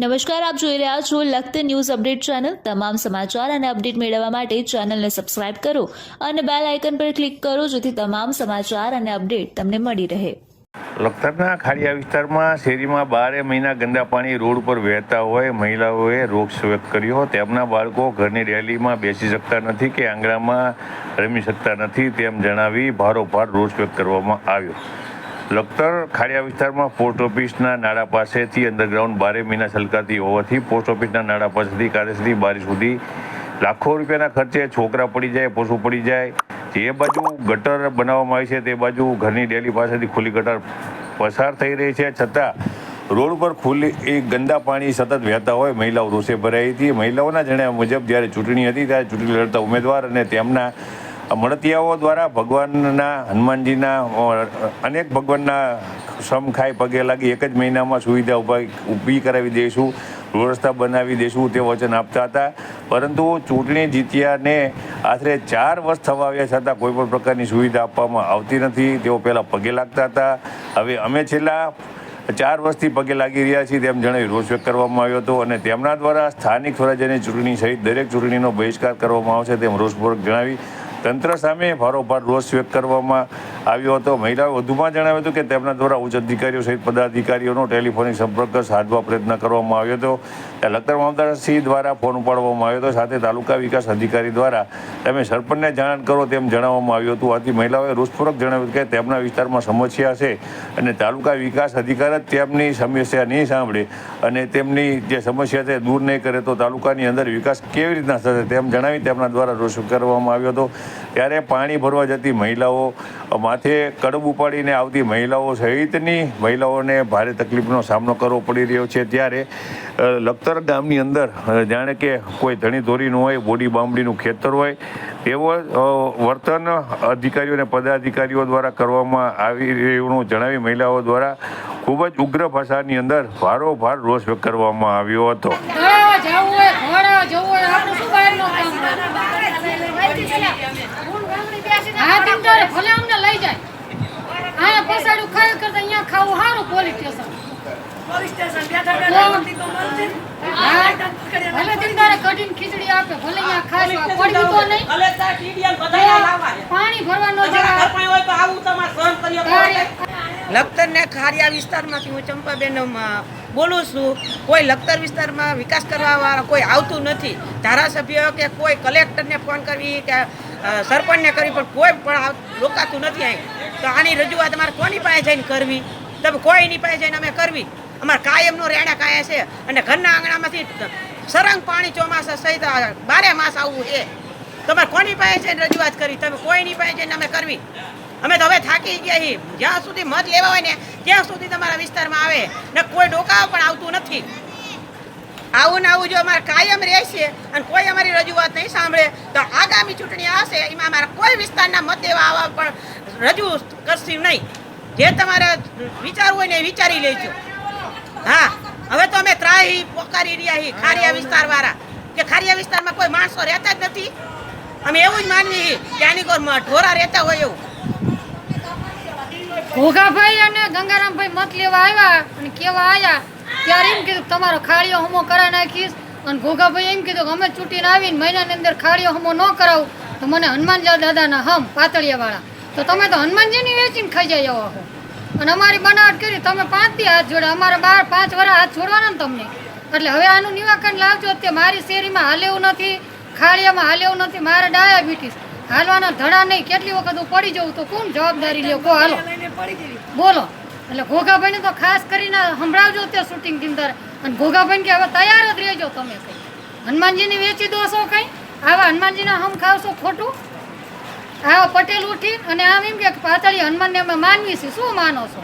નમસ્કાર, આપ જોઈ રહ્યા છો લખત ન્યૂઝ અપડેટ ચેનલ. તમામ સમાચાર અને અપડેટ મેળવવા માટે ચેનલને સબસ્ક્રાઇબ કરો અને બેલ આઇકન પર ક્લિક કરો જેથી તમામ સમાચાર અને અપડેટ તમને મળી રહે. લખતરના ખાડિયા વિસ્તારમાં શેરીમાં બારે મહિના ગંદા પાણી રોડ પર વહેતા હોય મહિલાઓએ રોગ વ્યક્ત કર્યો. તેમના બાળકો ઘરની રેલીમાં બેસી શકતા નથી કે આંગણામાં રમી શકતા નથી તેમ જણાવી ભારોભાર રોષ વ્યક્ત કરવામાં આવ્યો. લખતર ખાડિયા વિસ્તારમાં પોસ્ટ ઓફિસના નાળા પાસેથી અંડરગ્રાઉન્ડ બારે મહિના છલકાતી હોવાથી પોસ્ટ ઓફિસના નાળા પાસેથી કાર્યશ્રી બારી સુધી લાખો રૂપિયાના ખર્ચે છોકરા પડી જાય, પશુ પડી જાય. જે બાજુ ગટર બનાવવામાં આવી છે, તે બાજુ ઘરની ડેલી પાસેથી ખુલ્લી ગટર પસાર થઈ રહી છે. છતાં રોડ ઉપર ખુલ્લી એ ગંદા પાણી સતત વહેતા હોય, મહિલાઓ રોષે ભરાઈ હતી. મહિલાઓના જણાવ્યા મુજબ, જ્યારે ચૂંટણી હતી, ત્યારે ચૂંટણી લડતા ઉમેદવાર અને તેમના મળતિયાઓ દ્વારા ભગવાનના, હનુમાનજીના અનેક ભગવાનના સમ ખાઈ પગે લાગી એક જ મહિનામાં સુવિધા ઊભા ઊભી કરાવી દઈશું, વ્યવસ્થા બનાવી દઈશું તે વચન આપતા હતા. પરંતુ ચૂંટણી જીત્યાને આશરે ચાર વર્ષ થવા આવ્યા છતાં કોઈ પણ પ્રકારની સુવિધા આપવામાં આવતી નથી. તેઓ પહેલાં પગે લાગતા હતા. હવે અમે છેલ્લા ચાર વર્ષથી પગે લાગી રહ્યા છીએ તેમ જણાવી રોષ વ્યક્ત કરવામાં આવ્યો હતો અને તેમના દ્વારા સ્થાનિક સ્વરાજ્યની ચૂંટણી સહિત દરેક ચૂંટણીનો બહિષ્કાર કરવામાં આવશે તેમ રોષપૂર્વક જણાવી તંત્ર સામે ભારોભાર રોષ વ્યક્ત કરવામાં આવ્યો હતો. મહિલાએ વધુમાં જણાવ્યું હતું કે તેમના દ્વારા ઉચ્ચ અધિકારીઓ સહિત પદાધિકારીઓનો ટેલિફોનિક સંપર્ક સાધવા પ્રયત્ન કરવામાં આવ્યો હતો. ત્યાં લખતર મામદારસિંહ દ્વારા ફોન ઉપાડવામાં આવ્યો હતો. સાથે તાલુકા વિકાસ અધિકારી દ્વારા તમે સરપંચને જાણ કરો તેમ જણાવવામાં આવ્યું હતું. આથી મહિલાઓએ રોષપૂર્વક જણાવ્યું કે તેમના વિસ્તારમાં સમસ્યા છે અને તાલુકા વિકાસ અધિકાર જ તેમની સમસ્યા નહીં સાંભળે અને તેમની જે સમસ્યા છે દૂર નહીં કરે તો તાલુકાની અંદર વિકાસ કેવી રીતના થશે તેમ જણાવી તેમના દ્વારા રોષ કરવામાં આવ્યો હતો. ત્યારે પાણી ભરવા જતી મહિલાઓ, માથે કડબ ઉપાડીને આવતી મહિલાઓ સહિતની મહિલાઓને ભારે તકલીફનો સામનો કરવો પડી રહ્યો છે. ત્યારે લખતર ગામની અંદર જાણે કે કોઈ ધણી ધોરીનું હોય, બોડી બામડીનું ખેતર હોય તેવો વર્તન અધિકારીઓ અને પદાધિકારીઓ દ્વારા કરવામાં આવી રહ્યું જણાવી મહિલાઓ દ્વારા ખૂબ જ ઉગ્ર ભાષાની અંદર ભારોભાર રોષ વ્યક્ત કરવામાં આવ્યો હતો. હા તેમ ભલે અમને લઈ જાય. હા પસાડું ખાય કરતા અહીંયા ખાવું સારું પોલીસ સ્ટેશન હા. ભલે તેમ તારે કઢીને ખીચડી આપે ભલે અહીંયા ખાસ પડ્યું તો નહીં. ભલે તાર ટીડીએમ બધાય લાવવા પાણી ભરવાનો તમારા જવાબ. હોય તો આવું તમારે સહન કરી શકો લખતર ને ખારિયા વિસ્તારમાંથી હું ચંપાબેન બોલું છું, કોઈ લખતર વિસ્તારમાં વિકાસ કરવાવાળા કોઈ આવતું નથી. ધારાસભ્ય કે કોઈ કલેક્ટરને ફોન કરવી કે સરપંચને કરવી, પણ કોઈ પણ રોકાતું નથી અહીં. તો આની રજૂઆત અમારે કોની પાસે જઈને કરવી? તમે કોઈની પાસે જઈને અમે કરવી? અમારે કાયમનો રેડા કાયા છે અને ઘરના આંગણામાંથી સરંગ પાણી ચોમાસા સહિત બારે માસ આવવું એ તમારે કોની પાસે જઈને રજૂઆત કરી તમે કોઈની પાસે જઈને અમે કરવી? અમે તો હવે થાકી ગયા છીએ. જ્યાં સુધી મત લેવા હોય ને, ત્યાં સુધી તમારા વિસ્તારમાં આવે. ને કોઈ ડોકાવ પણ આવતું નથી. આવું ને આવું જો અમારે કાયમ રહેશે અને કોઈ અમારી રજૂઆત નહીં સાંભળે, તો આગામી ચૂંટણી આવશે, એમાં અમારા કોઈ વિસ્તારના મત દેવા આવવા પણ રજૂ કરશે નહીં. જે તમારે વિચારવું હોય ને એ વિચારી લેજો. હા, હવે તો અમે ત્રાહી પોકારી રહ્યા છીએ, ખારિયા વિસ્તારવાળા. કે ખારિયા વિસ્તારમાં કોઈ માણસો રહેતા જ નથી? અમે એવું જ માનવી કે આની કોઈ ઢોરા રહેતા હોય એવું. ઘોઘાભાઈ અને ગંગારામભાઈ મત લેવા આવ્યા અને કેવા આવ્યા ત્યારે એમ કીધું, તમારો ખાળીઓ હમો કરાવી નાખીશ. અને ઘોઘાભાઈ એમ કીધું કે, અમે છૂટીને આવીને મહિનાની અંદર ખાળીઓ હમો ન કરાવું, તો મને હનુમાનજી દાદાના હમ પાતળિયાવાળા. તો તમે તો હનુમાનજીની વેચીને ખાઈ જાય એવા હો અને અમારી બનાવટ કરી, તમે પાંચ દી હાથ જોડે, અમારે બાર, પાંચ વર્ષ હાથ છોડવાના તમને. એટલે હવે આનું નિવાકરણ લાવજો અત્યારે મારી શેરીમાં હાલેવું નથી ખાડિયામાં હાલેવું નથી, મારે ડાયાબિટીસ હાલવાના ધડા નહીં. કેટલી વખત હું પડી જવું તો કોણ જવાબદારી લ્યો? કો હાલો. બોલો. એટલે ઘોઘાભાઈને તો ખાસ કરીને સંભળાવજો તે શૂટિંગ ટીમ તારે અને ઘોઘાભાઈને કે હવે તૈયાર જ રહેજો તમે કઈ. હનુમાનજીની વેચી દો છો કઈ? આવા હનુમાનજીના હમ ખાવશો ખોટું? આવા પટેલ ઉઠી અને આમ એમ કે પાતળી હનુમાનને અમે માનવી છીએ. શું માનો છો?